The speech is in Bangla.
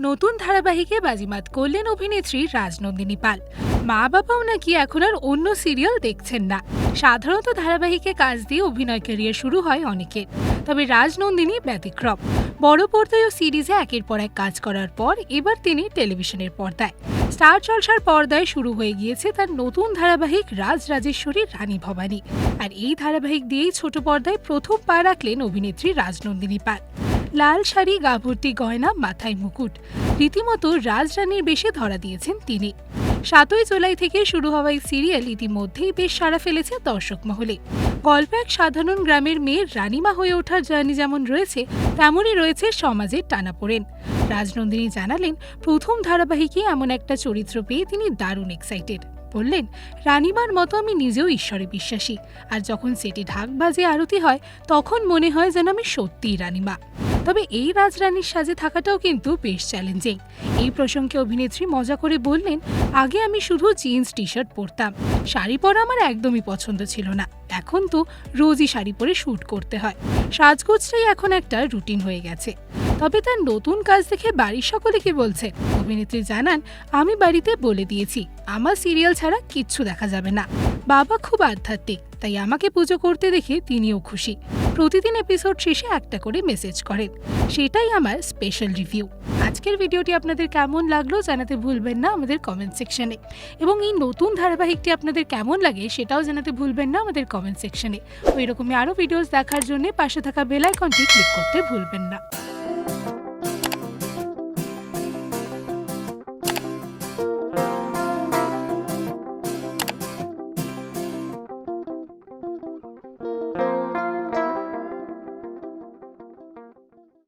নতুন ধারাবাহিকে বাজিমাত করলেন অভিনেত্রী রাজনন্দিনী পাল। মা বাবাও নাকি এখন আর অন্য সিরিয়াল দেখছেন না। সাধারণত ধারাবাহিকে কাজ দিয়ে অভিনয় ক্যারিয়ার শুরু হয় অনেকের। তবে রাজনন্দিনী ব্যতিক্রম। বড় পর্দায় ও সিরিজে একের পর এক কাজ করার পর এবার তিনি টেলিভিশনের পর্দায়। স্টার জলসার পর্দায় শুরু হয়ে গিয়েছে তার নতুন ধারাবাহিক রাজ রাজেশ্বরী রানী ভবানী। আর এই ধারাবাহিক দিয়েই ছোট পর্দায় প্রথম পা রাখলেন অভিনেত্রী রাজনন্দিনী পাল। লাল শাড়ি, গাভর্তি গয়না, মাথায় মুকুট। রীতিমতো রাজরানীর বেশে ধরা দিয়েছেন তিনি। সাতই জুলাই থেকে শুরু হওয়া এই সিরিয়াল ইতিমধ্যেই বেশ সাড়া ফেলেছে দর্শক মহলে। গল্প এক সাধারণ গ্রামের মেয়ের রানিমা হয়ে ওঠার জার্নি যেমন রয়েছে, তেমনই রয়েছে সমাজের টানাপোড়েন রাজনন্দিনী জানালেন, প্রথম ধারাবাহিকে এমন একটা চরিত্র পেয়ে তিনি দারুণ এক্সাইটেড বললেন, রানীমার মতো আমি নিজেও ঈশ্বরে বিশ্বাসী। আর যখন সেটি ঢাক বাজে আরতি হয়, তখন মনে হয় যেন আমি সত্যিই রানীমা। তবে এই রাজরানীর সাজে থাকাটাও কিন্তু বেশ চ্যালেঞ্জিং এই প্রসঙ্গে অভিনেত্রী মজা করে বললেন, আগে আমি শুধু জিন্স টি শার্ট পরতাম। শাড়ি পরা আমার একদমই পছন্দ ছিল না। এখন তো রোজই শাড়ি পরে শ্যুট করতে হয়। সাজগোজটাই এখন একটা রুটিন হয়ে গেছে। তবে তার নতুন কাজ দেখে বাড়ির সকলে কি বলছে? অভিনেত্রী জানান, আমি বাড়িতে বলে দিয়েছি, আমার সিরিয়াল ছাড়া কিচ্ছু দেখা যাবে না। বাবা খুব আধ্যাত্মিক, তাই আমাকে পুজো করতে দেখে তিনিও খুশি। প্রতিদিন এপিসোড শেষে একটা করে মেসেজ করেন। সেটাই আমার স্পেশাল রিভিউ আজকের ভিডিওটি আপনাদের কেমন লাগল জানাতে ভুলবেন না আমাদের কমেন্ট সেকশনে এবং এই নতুন ধারাবাহিকটি আপনাদের কেমন লাগে সেটাও জানাতে ভুলবেন না আমাদের কমেন্ট সেকশনে ওই রকমই আরও ভিডিওস দেখার জন্য পাশে থাকা বেল আইকনটি ক্লিক করতে ভুলবেন না।